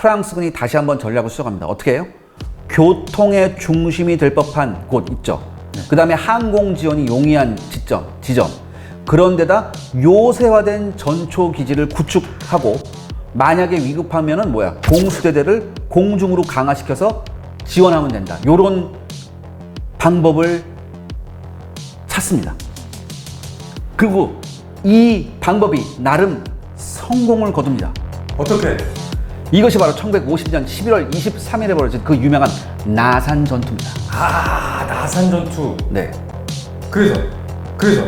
프랑스군이 다시 한번 전략을 수정합니다. 어떻게 해요? 교통의 중심이 될 법한 곳 있죠. 그 다음에 항공 지원이 용이한 지점, 지점. 그런데다 요새화된 전초 기지를 구축하고 만약에 위급하면은 뭐야? 공수대대를 공중으로 강화시켜서 지원하면 된다. 요런 방법을 찾습니다. 그리고 이 방법이 나름 성공을 거둡니다. 어떻게? 이것이 바로 1950년 11월 23일에 벌어진 그 유명한 나산 전투입니다. 아 나산 전투. 네. 그래서 그래서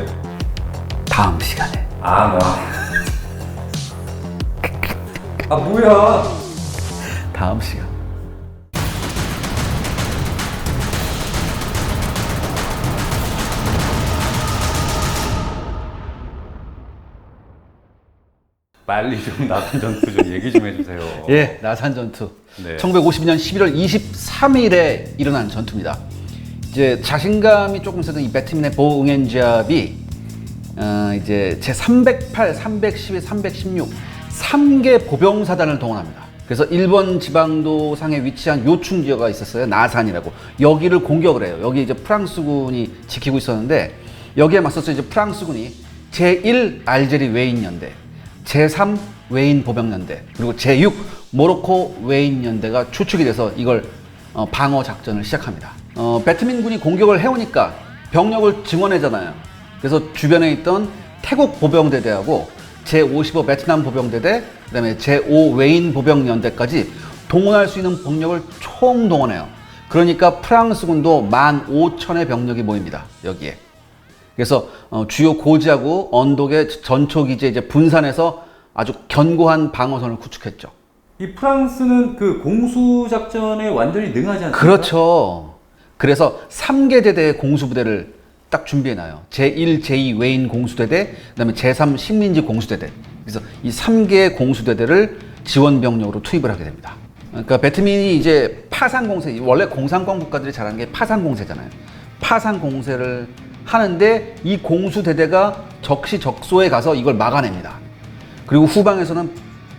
다음 시간에. 아 뭐. 아 뭐야? 다음 시간. 빨리 좀 나산 전투 좀 얘기 좀 해주세요. 예, 나산 전투. 네. 1950년 11월 23일에 일어난 전투입니다. 이제 자신감이 조금 있었던 이 배트민의 보응엔잡이 어, 이제 제 308, 312, 316 3개 보병사단을 동원합니다. 그래서 일본 지방도 상에 위치한 요충 지역가 있었어요. 나산이라고. 여기를 공격을 해요. 여기 이제 프랑스군이 지키고 있었는데 여기에 맞서서 이제 프랑스군이 제1 알제리 외인 연대, 제3 외인 보병 연대, 그리고 제6 모로코 외인 연대가 추측이 돼서 이걸 어, 방어 작전을 시작합니다. 어, 베트민군이 공격을 해오니까 병력을 증원하잖아요. 그래서 주변에 있던 태국 보병대대하고 제55 베트남 보병대대, 그 다음에 제5 외인 보병연대까지 동원할 수 있는 병력을 총 동원해요. 그러니까 프랑스군도 15,000의 병력이 모입니다. 여기에. 그래서 어, 주요 고지하고 언덕의 전초 기지에 이제 분산해서 아주 견고한 방어선을 구축했죠. 이 프랑스는 그 공수 작전에 완전히 능하지 않습니까? 그렇죠. 그래서 3개 대대의 공수 부대를 딱 준비해 놔요. 제1, 제2 외인 공수대대, 그다음에 제3 식민지 공수대대. 그래서 이 3개의 공수대대를 지원 병력으로 투입을 하게 됩니다. 그러니까 베트민이 이제 파산공세, 원래 공산권 국가들이 잘하는 게 파산공세잖아요. 파산공세를 하는데 이 공수대대가 적시적소에 가서 이걸 막아냅니다. 그리고 후방에서는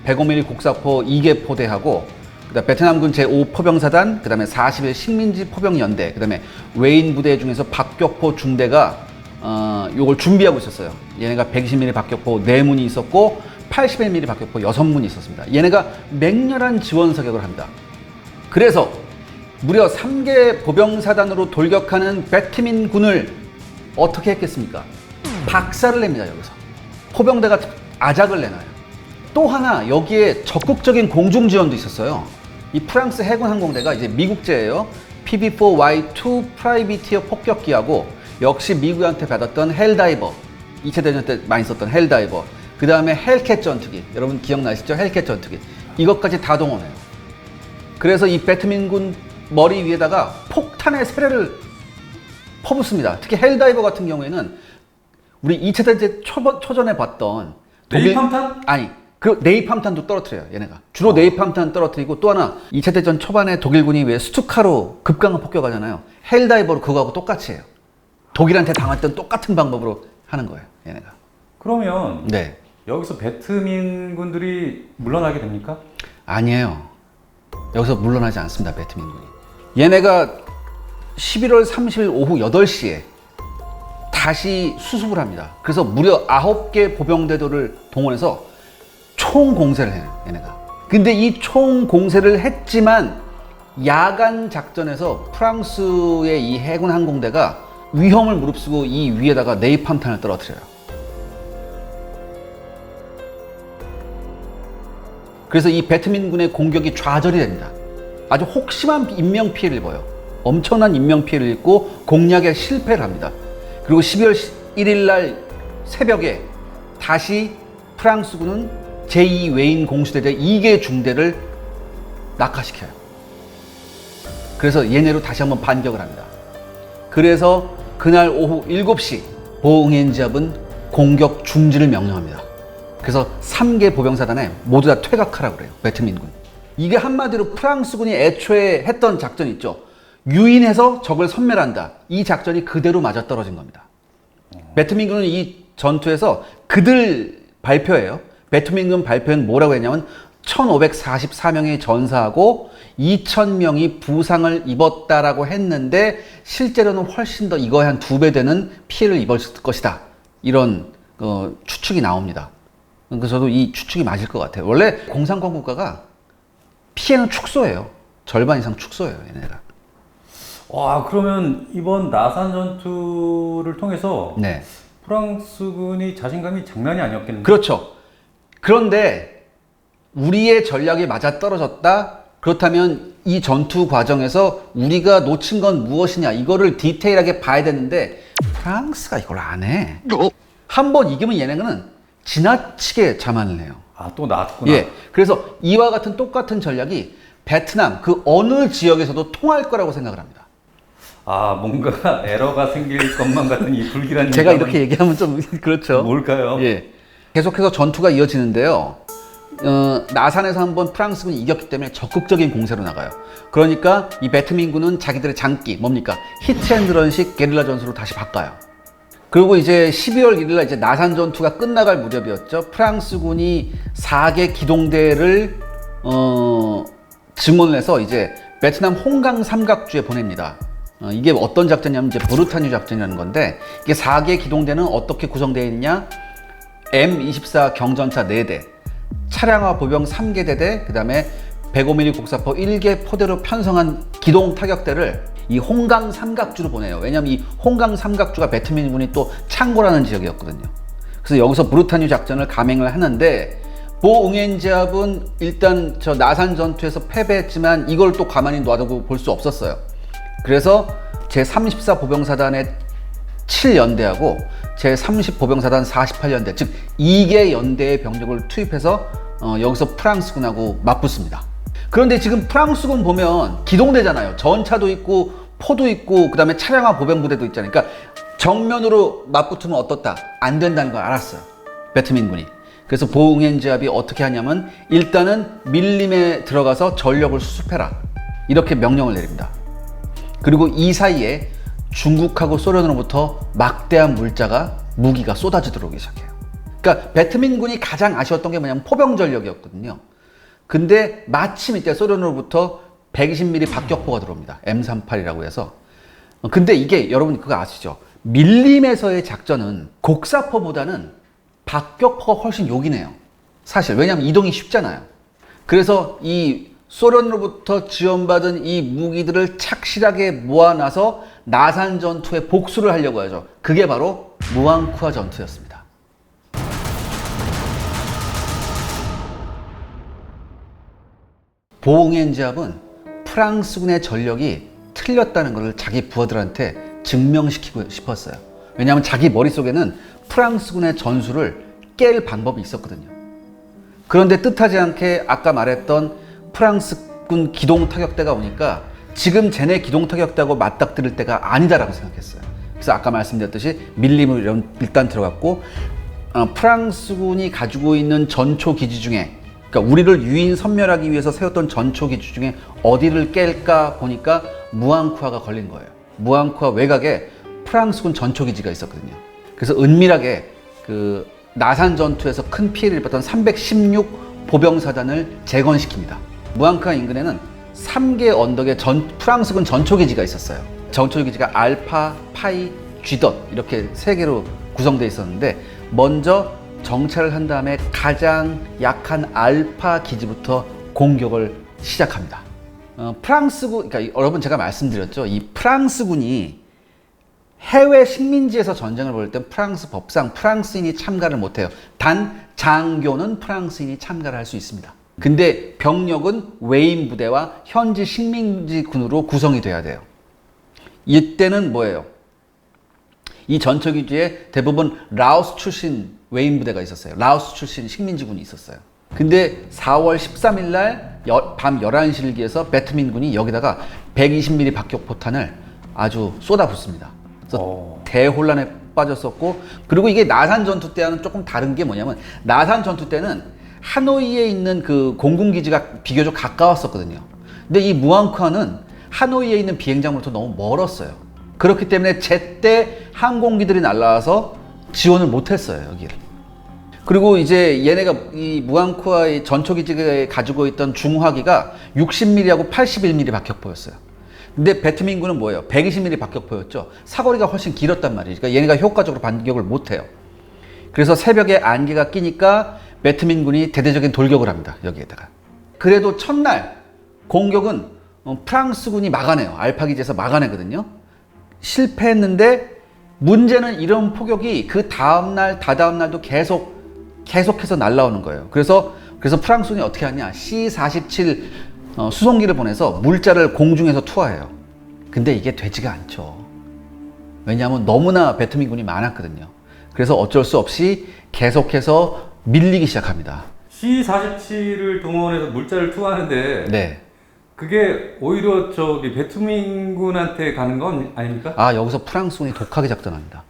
105mm 곡사포 2개 포대하고 그다음 베트남군 제5 포병사단, 그다음에 41 식민지 포병연대, 그다음에 외인 부대 중에서 박격포 중대가 어 요걸 준비하고 있었어요. 얘네가 120mm 박격포 4문이 있었고 81mm 박격포 6문이 있었습니다. 얘네가 맹렬한 지원 사격을 합니다. 그래서 무려 3개 보병사단으로 돌격하는 베트민 군을 어떻게 했겠습니까? 박살을 냅니다, 여기서. 포병대가 아작을 내놔요. 또 하나 여기에 적극적인 공중 지원도 있었어요. 이 프랑스 해군 항공대가 이제 미국제예요. PB4Y2 프라이비티어 폭격기하고 역시 미국한테 받았던 헬다이버 2차 대전 때 많이 썼던 헬다이버 그 다음에 헬캣 전투기 여러분 기억나시죠? 헬캣 전투기 이것까지 다 동원해요. 그래서 이 배트민군 머리 위에다가 폭탄의 세례를 퍼붓습니다. 특히 헬다이버 같은 경우에는 우리 2차 대전 초, 초전에 봤던 네이팜탄? 아니 그 네이팜탄도 떨어뜨려요 얘네가. 주로 네이팜탄 떨어뜨리고 또 하나 2차 대전 초반에 독일군이 왜 스투카로 급강을 폭격하잖아요. 헬다이버로 그거하고 똑같이 해요. 독일한테 당했던 똑같은 방법으로 하는 거예요 얘네가. 그러면 네. 여기서 베트민 군들이 물러나게 됩니까? 아니에요. 여기서 물러나지 않습니다 배트민 군이. 얘네가 11월 30일 오후 8시에 다시 수습을 합니다 그래서 무려 9개 보병대도를 동원해서 총 공세를 해요 얘네가 근데 이 총 공세를 했지만 야간 작전에서 프랑스의 이 해군 항공대가 위험을 무릅쓰고 이 위에다가 네이팜탄을 떨어뜨려요 그래서 이 베트민군의 공격이 좌절이 됩니다. 아주 혹심한 인명 피해를 입어요. 엄청난 인명 피해를 입고 공략에 실패를 합니다. 그리고 12월 1일 날 새벽에 다시 프랑스군은 제2 외인 공수대대 2개 중대를 낙하시켜요. 그래서 얘네로 다시 한번 반격을 합니다. 그래서 그날 오후 7시 보응엔잡은 공격 중지를 명령합니다. 그래서 3개 보병사단에 모두 다 퇴각하라고 그래요. 베트민군. 이게 한마디로 프랑스군이 애초에 했던 작전 있죠. 유인해서 적을 섬멸한다. 이 작전이 그대로 맞아떨어진 겁니다. 베트민군은 이 전투에서 그들 발표예요. 베트민군 발표는 뭐라고 했냐면 1544명이 전사하고 2000명이 부상을 입었다라고 했는데 실제로는 훨씬 더 이거에 한 두 배 되는 피해를 입었을 것이다. 이런 어, 추측이 나옵니다. 그래서 저도 이 추측이 맞을 것 같아요. 원래 공산권 국가가 피해는 축소예요. 절반 이상 축소예요, 얘네가. 와 그러면 이번 나산 전투를 통해서 네. 프랑스군이 자신감이 장난이 아니었겠는데. 그렇죠. 그런데 우리의 전략이 맞아 떨어졌다. 그렇다면 이 전투 과정에서 우리가 놓친 건 무엇이냐 이거를 디테일하게 봐야 되는데 프랑스가 이걸 안 해. 한 번 이기면 얘네는 지나치게 자만을 해요. 아또 나왔구나. 예. 그래서 이와 같은 똑같은 전략이 베트남 그 어느 지역에서도 통할 거라고 생각을 합니다. 아 뭔가 에러가 생길 것만 같은 이 불길한 제가 이렇게 얘기하면 좀 그렇죠. 뭘까요? 예. 계속해서 전투가 이어지는데요. 어, 나산에서 한번 프랑스군이 이겼기 때문에 적극적인 공세로 나가요. 그러니까 이 베트민군은 자기들의 장기 뭡니까 히트앤드런식 게릴라 전술로 다시 바꿔요. 그리고 이제 12월 1일 날 이제 나산 전투가 끝나갈 무렵이었죠. 프랑스군이 4개 기동대를 어, 증원을 해서 이제 베트남 홍강 삼각주에 보냅니다. 어, 이게 어떤 작전이냐면 이제 보르타뉴 작전이라는 건데 이게 4개 기동대는 어떻게 구성되어 있냐? M24 경전차 4대, 차량화 보병 3개 대대, 그 다음에 105mm 곡사포 1개 포대로 편성한 기동 타격대를 이 홍강 삼각주로 보내요. 왜냐하면 이 홍강 삼각주가 베트민 군이 또 창고라는 지역이었거든요. 그래서 여기서 브루타뉴 작전을 감행을 하는데 보응엔지압은 일단 저 나산 전투에서 패배했지만 이걸 또 가만히 놔두고 볼 수 없었어요. 그래서 제34 보병사단의 7연대하고 제30 보병사단 48연대 즉 2개 연대의 병력을 투입해서 어, 여기서 프랑스군하고 맞붙습니다. 그런데 지금 프랑스군 보면 기동대잖아요. 전차도 있고 포도 있고 그다음에 차량화 보병부대도 있잖아요. 그러니까 정면으로 맞붙으면 어떻다? 안 된다는 걸 알았어요. 베트민군이. 그래서 보응엔지압이 어떻게 하냐면 일단은 밀림에 들어가서 전력을 수습해라. 이렇게 명령을 내립니다. 그리고 이 사이에 중국하고 소련으로부터 막대한 물자가 무기가 들어오기 시작해요. 그러니까 베트민군이 가장 아쉬웠던 게 뭐냐면 포병 전력이었거든요. 근데 마침 이때 소련으로부터 120mm 박격포가 들어옵니다. M38이라고 해서. 어, 근데 이게 여러분 그거 아시죠? 밀림에서의 작전은 곡사포보다는 박격포가 훨씬 요긴해요. 사실 왜냐하면 이동이 쉽잖아요. 그래서 이 소련으로부터 지원받은 이 무기들을 착실하게 모아놔서 나산 전투에 복수를 하려고 하죠. 그게 바로 무앙쿠아 전투였습니다. 보응엔지압은 프랑스군의 전력이 틀렸다는 것을 자기 부하들한테 증명시키고 싶었어요. 왜냐하면 자기 머릿속에는 프랑스군의 전술을 깰 방법이 있었거든요. 그런데 뜻하지 않게 아까 말했던 프랑스군 기동 타격대가 오니까 지금 쟤네 기동 타격대하고 맞닥뜨릴 때가 아니다라고 생각했어요. 그래서 아까 말씀드렸듯이 밀림을 일단 들어갔고 어, 프랑스군이 가지고 있는 전초 기지 중에 그러니까 우리를 유인 선멸하기 위해서 세웠던 전초 기지 중에 어디를 깰까 보니까 무앙쿠아가 걸린 거예요. 무앙쿠아 외곽에 프랑스군 전초 기지가 있었거든요. 그래서 은밀하게 그 나산 전투에서 큰 피해를 입었던 316 보병사단을 재건시킵니다. 무앙쿠아 인근에는 3개 언덕에 전, 프랑스군 전초 기지가 있었어요. 전초 기지가 알파, 파이, 쥐덧 이렇게 세 개로 구성되어 있었는데 먼저 정찰을 한 다음에 가장 약한 알파 기지부터 공격을 시작합니다. 어, 프랑스군, 그러니까 여러분 제가 말씀드렸죠. 이 프랑스군이 해외 식민지에서 전쟁을 벌일 때 프랑스 법상 프랑스인이 참가를 못해요. 단 장교는 프랑스인이 참가를 할 수 있습니다. 근데 병력은 외인 부대와 현지 식민지 군으로 구성이 돼야 돼요. 이때는 뭐예요? 이 전초기지에 대부분 라오스 출신 외인 부대가 있었어요. 라오스 출신 식민지군이 있었어요. 근데 4월 13일 날밤 11시를 기해서 베트민군이 여기다가 120mm 박격 포탄을 아주 쏟아붓습니다. 그래서 어. 대혼란에 빠졌었고 그리고 이게 나산 전투 때와는 조금 다른 게 뭐냐면 나산 전투 때는 하노이에 있는 그 공군기지가 비교적 가까웠었거든요. 근데 이 무앙쿠아는 하노이에 있는 비행장으로부터 너무 멀었어요. 그렇기 때문에 제때 항공기들이 날라와서 지원을 못했어요 여기를. 그리고 이제 얘네가 이 무앙코아의 전초기지가 가지고 있던 중화기가 60mm하고 81mm 박격 포였어요. 근데 베트민군은 뭐예요? 120mm 박격 포였죠. 사거리가 훨씬 길었단 말이죠. 그러니까 얘네가 효과적으로 반격을 못해요. 그래서 새벽에 안개가 끼니까 베트민 군이 대대적인 돌격을 합니다. 여기에다가. 그래도 첫날 공격은 어, 프랑스 군이 막아내요. 알파 기지에서 막아내거든요. 실패했는데 문제는 이런 포격이 그 다음 날, 다다음 날도 계속 계속해서 날라오는 거예요. 그래서 그래서 프랑스 군이 어떻게 하냐? C-47 어, 수송기를 보내서 물자를 공중에서 투하해요. 근데 이게 되지가 않죠. 왜냐하면 너무나 베트민 군이 많았거든요. 그래서 어쩔 수 없이 계속해서 밀리기 시작합니다. C-47을 동원해서 물자를 투하하는데 네. 그게 오히려 저기 베트민군한테 가는 건 아닙니까? 아 여기서 프랑스군이 독하게 작전합니다.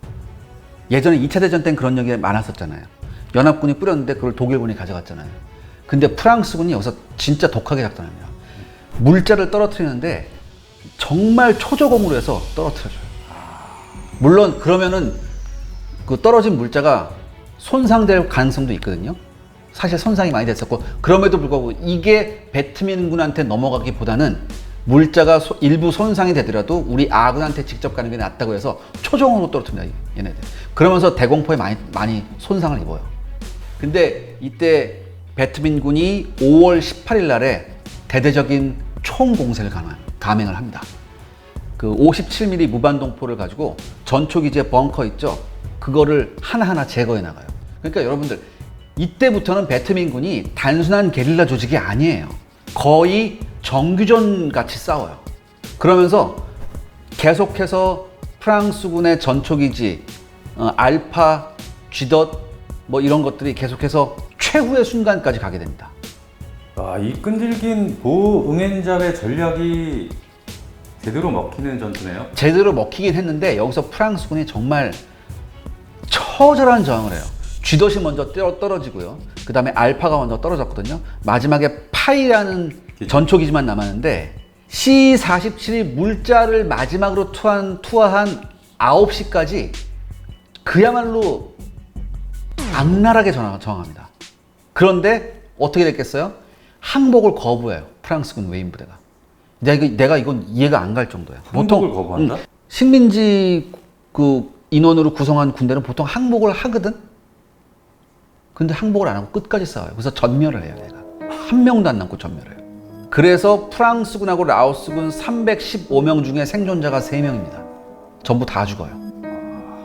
예전에 2차 대전 땐 그런 얘기 많았었잖아요. 연합군이 뿌렸는데 그걸 독일군이 가져갔잖아요. 근데 프랑스군이 여기서 진짜 독하게 작전합니다. 물자를 떨어뜨리는데 정말 초저공으로 해서 떨어뜨려줘요. 물론 그러면은 그 떨어진 물자가 손상될 가능성도 있거든요. 사실 손상이 많이 됐었고 그럼에도 불구하고 이게 베트민 군한테 넘어가기보다는 물자가 소- 일부 손상이 되더라도 우리 아군한테 직접 가는 게 낫다고 해서 초정으로 떨어뜨립니다 얘네들 그러면서 대공포에 많이 많이 손상을 입어요 근데 이때 베트민 군이 5월 18일 날에 대대적인 총공세를 감행- 감행을 합니다 그 57mm 무반동포를 가지고 전초기지에 벙커 있죠. 그거를 하나하나 제거해 나가요. 그러니까 여러분들 이때부터는 베트민군이 단순한 게릴라 조직이 아니에요. 거의 정규전 같이 싸워요. 그러면서 계속해서 프랑스군의 전초기지, 어, 알파, 쥐덫 뭐 이런 것들이 계속해서 최후의 순간까지 가게 됩니다. 아, 이 끈질긴 보응행잡의 전략이 제대로 먹히는 전투네요. 제대로 먹히긴 했는데 여기서 프랑스군이 정말 처절한 저항을 해요. 쥐덫이 먼저 떨- 떨어지고요. 그 다음에 알파가 먼저 떨어졌거든요. 마지막에 파이라는 전초기지만 남았는데 C-47이 물자를 마지막으로 투한, 투하한 9시까지 그야말로 악랄하게 저항합니다. 그런데 어떻게 됐겠어요? 항복을 거부해요. 프랑스군 외인 부대가. 내가, 내가 이건 이해가 안 갈 정도야. 항복을 거부한다? 응, 식민지 그 인원으로 구성한 군대는 보통 항복을 하거든. 근데 항복을 안 하고 끝까지 싸워요. 그래서 전멸을 해요, 내가. 한 명도 안 남고 전멸해요. 그래서 프랑스군하고 라오스군 315명 중에 생존자가 3명입니다. 전부 다 죽어요.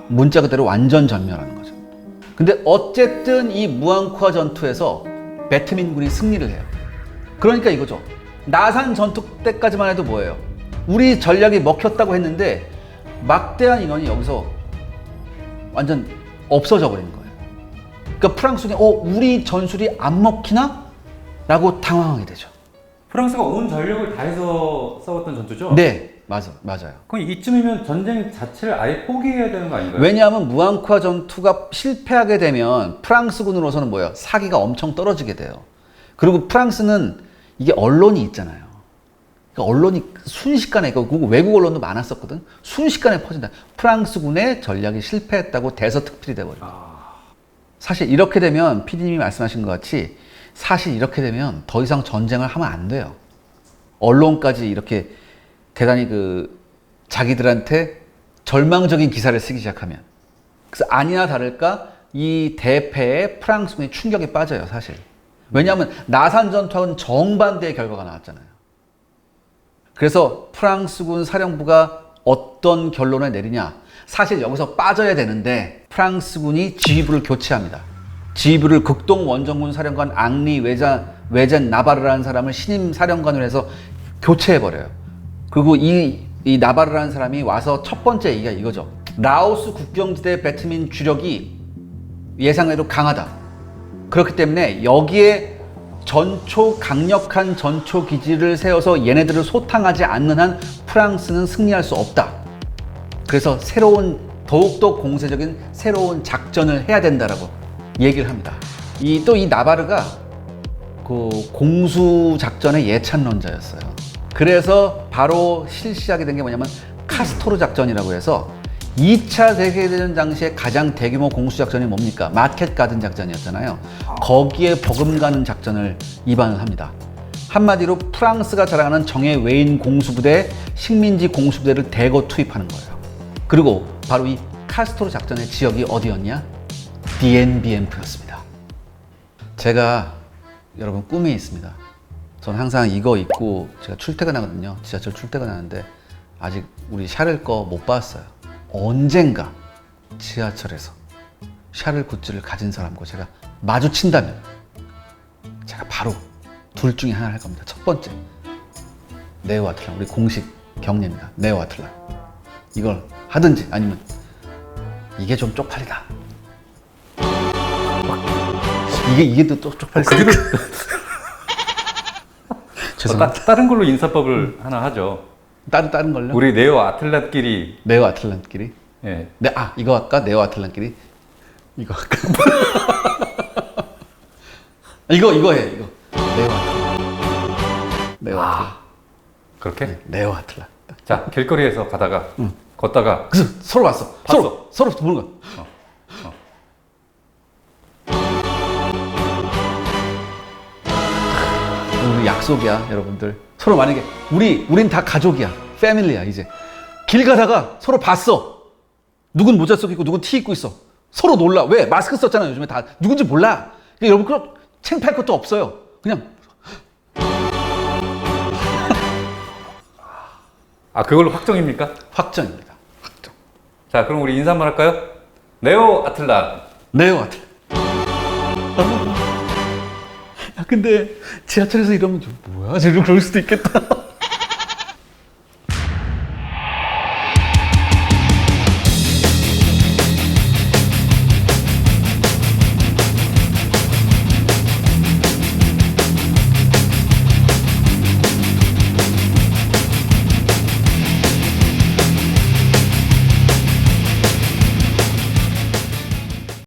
문자 그대로 완전 전멸하는 거죠. 근데 어쨌든 이 무앙쿠아 전투에서 베트민군이 승리를 해요. 그러니까 이거죠. 나산 전투 때까지만 해도 뭐예요? 우리 전략이 먹혔다고 했는데 막대한 인원이 여기서 완전 없어져 버리는 거예요. 그러니까 프랑스군이 어 우리 전술이 안 먹히나? 라고 당황하게 되죠. 프랑스가 온 전력을 다해서 싸웠던 전투죠? 네, 맞아, 맞아요. 그럼 이쯤이면 전쟁 자체를 아예 포기해야 되는 거 아닌가요? 왜냐하면 무앙쿠아 전투가 실패하게 되면 프랑스군으로서는 뭐예요? 사기가 엄청 떨어지게 돼요. 그리고 프랑스는 이게 언론이 있잖아요. 그러니까 언론이 순식간에 그 외국 언론도 많았었거든. 순식간에 퍼진다. 프랑스군의 전략이 실패했다고 대서특필이 돼버려. 아, 사실 이렇게 되면 PD님이 말씀하신 것 같이 사실 이렇게 되면 더 이상 전쟁을 하면 안 돼요. 언론까지 이렇게 대단히 그 자기들한테 절망적인 기사를 쓰기 시작하면 그래서 아니나 다를까 이 대패에 프랑스군이 충격에 빠져요 사실. 왜냐하면 나산 전투하고는 정반대의 결과가 나왔잖아요. 그래서 프랑스군 사령부가 어떤 결론을 내리냐? 사실 여기서 빠져야 되는데 프랑스군이 지휘부를 교체합니다. 지휘부를 극동 원정군 사령관 앙리 외자 외젠 나바르라는 사람을 신임 사령관으로 해서 교체해 버려요. 그리고 이, 이 나바르라는 사람이 와서 첫 번째 얘기가 이거죠. 라오스 국경지대 베트민 주력이 예상외로 강하다. 그렇기 때문에 여기에 전초 강력한 전초 기지를 세워서 얘네들을 소탕하지 않는 한 프랑스는 승리할 수 없다. 그래서 새로운 더욱더 공세적인 새로운 작전을 해야 된다라고 얘기를 합니다. 이또이 나바르가 그 공수 작전의 예찬론자였어요. 그래서 바로 실시하게 된 게 뭐냐면 카스토르 작전이라고 해서 2차 세계대전 당시에 가장 대규모 공수작전이 뭡니까? 마켓 가든 작전이었잖아요. 거기에 버금가는 작전을 입안을 합니다. 한마디로 프랑스가 자랑하는 정예 외인 공수부대, 식민지 공수부대를 대거 투입하는 거예요. 그리고 바로 이 카스토르 작전의 지역이 어디였냐? DNBM프였습니다. 제가 여러분 꿈이 있습니다. 저는 항상 이거 입고 제가 출퇴근하거든요. 지하철 출퇴근하는데 아직 우리 샤를 거 못 봤어요. 언젠가 지하철에서 샤를 굿즈를 가진 사람과 제가 마주친다면 제가 바로 둘 중에 하나를 할 겁니다. 첫 번째 네오 아틀란 우리 공식 경례입니다. 네오 아틀란 이걸 하든지 아니면 이게 좀 쪽팔리다. 이게 이게 또 쪽팔리다. 그래도 죄송합니다. 따, 다른 걸로 인사법을 하나 하죠. 다른 다른 걸요? 우리 네오 아틀란끼리 네오 아틀란끼리. 예. 네, 아 이거 할까? 네오 아틀란끼리. 이거 할까? 이거 이거 해 이거. 네오 아틀란. 네오 아틀란. 그렇게? 네오 아틀란. 자 길거리에서 가다가 걷다가 그래서 서로 봤어. 봤어. 서로 서로 보는 거. 우리 약속이야, 여러분들. 서로 만약에 우리 우린 다 가족이야, 패밀리야 이제. 길 가다가 서로 봤어. 누군 모자 쓰고 있고 누군 티 입고 있어. 서로 놀라. 왜? 마스크 썼잖아요. 요즘에 다 누군지 몰라. 그러니까 여러분 그럼 창피할 것도 없어요. 그냥 아 그걸로 확정입니까? 확정입니다. 확정. 자 그럼 우리 인사 한번 할까요? 네오 아틀란 네오 아틀. 야, 근데 지하철에서 이러면 좀 뭐야? 지금 그럴 수도 있겠다.